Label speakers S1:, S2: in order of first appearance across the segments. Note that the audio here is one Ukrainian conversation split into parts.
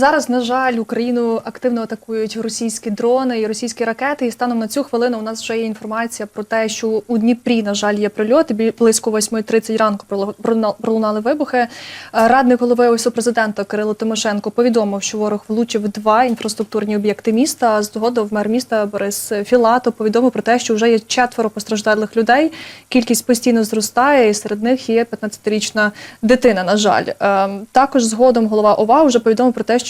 S1: Зараз, на жаль, Україну активно атакують російські дрони і російські ракети. І станом на цю хвилину у нас вже є інформація про те, що у Дніпрі, на жаль, є прильоти. Близько 8.30 ранку пролунали вибухи. Е, Радник голови офісу президента Кирило Тимошенко повідомив, що ворог влучив два інфраструктурні об'єкти міста. Згодом мер міста Борис Філато повідомив про те, що вже є четверо постраждалих людей. Кількість постійно зростає, і серед них є 15-річна дитина. На жаль, Ем, також згодом голова ОВА вже повідомив про те, що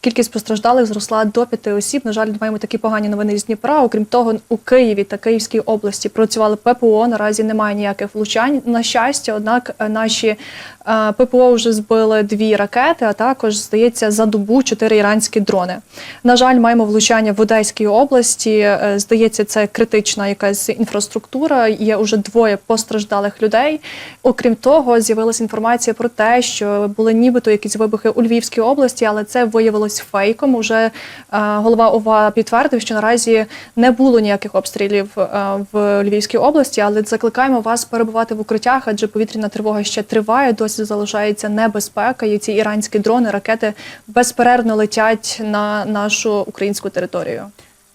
S1: кількість постраждалих зросла до п'яти осіб. На жаль, маємо такі погані новини з Дніпра. Окрім того, у Києві та Київській області працювали ППО. Наразі немає ніяких влучань. На щастя, однак е, наші е, ППО вже збили дві ракети, а також здається за добу чотири іранські дрони. На жаль, маємо влучання в Одеській області. Е, Здається, це критична якась інфраструктура. Є уже двоє постраждалих людей. Окрім того, з'явилася інформація про те, що були нібито якісь вибухи у Львівській області, але це виявилось фейком. Уже е, голова ОВА підтвердив, що наразі не було ніяких обстрілів е, в Львівській області, але закликаємо вас перебувати в укриттях, адже повітряна тривога ще триває. Досі залишається небезпека. І ці іранські дрони, ракети безперервно летять на нашу українську територію.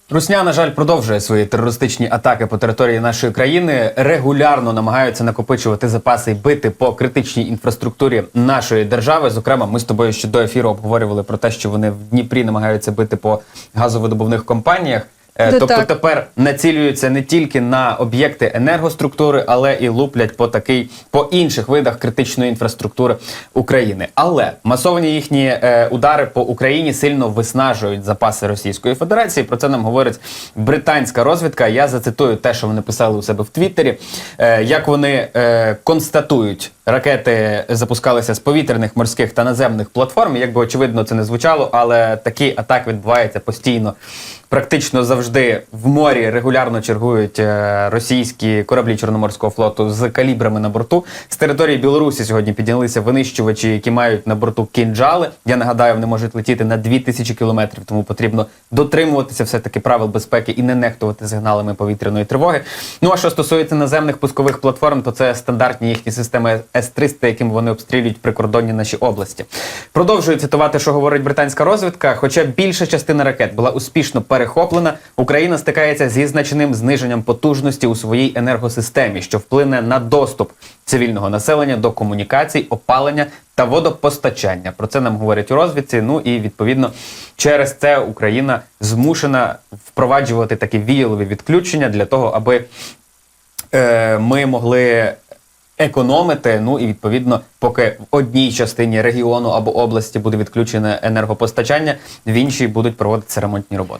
S2: Русня, на жаль, продовжує свої терористичні атаки по території нашої країни. Регулярно намагаються накопичувати запаси і бити по критичній інфраструктурі нашої держави. Зокрема, ми з тобою ще до ефіру обговорювали про те, що вони в Дніпрі намагаються бити по газовидобувних компаніях. Е, Тобто
S1: так.
S2: тепер націлюються не тільки на об'єкти енергоструктури, але і луплять по такий по інших видах критичної інфраструктури України. Але масовані їхні е, удари по Україні сильно виснажують запаси Російської Федерації. Про це нам говорить британська розвідка. Я зацитую те, що вони писали у себе в Твіттері. Е, як вони е, констатують, ракети запускалися з повітряних, морських та наземних платформ. Як би очевидно це не звучало, але такі атаки відбуваються постійно. Практично завжди в морі регулярно чергують е, російські кораблі Чорноморського флоту з калібрами на борту. З території Білорусі сьогодні піднялися винищувачі, які мають на борту кінджали. Я нагадаю, вони можуть летіти на 2000 кілометрів, тому потрібно дотримуватися все таки правил безпеки і не нехтувати сигналами повітряної тривоги. Ну а що стосується наземних пускових платформ, то це стандартні їхні системи С-300, якими вони обстрілюють прикордонні наші області. Продовжую цитувати, що говорить британська розвідка. Хоча більша частина ракет була успішно перехоплена, Україна стикається зі значним зниженням потужності у своїй енергосистемі, що вплине на доступ цивільного населення до комунікацій, опалення та водопостачання. Про це нам говорять у розвідці. Ну і відповідно через це Україна змушена впроваджувати такі віялові відключення для того, аби е, ми могли економити. Ну і відповідно, поки в одній частині регіону або області буде відключене енергопостачання, в іншій будуть проводитися ремонтні роботи.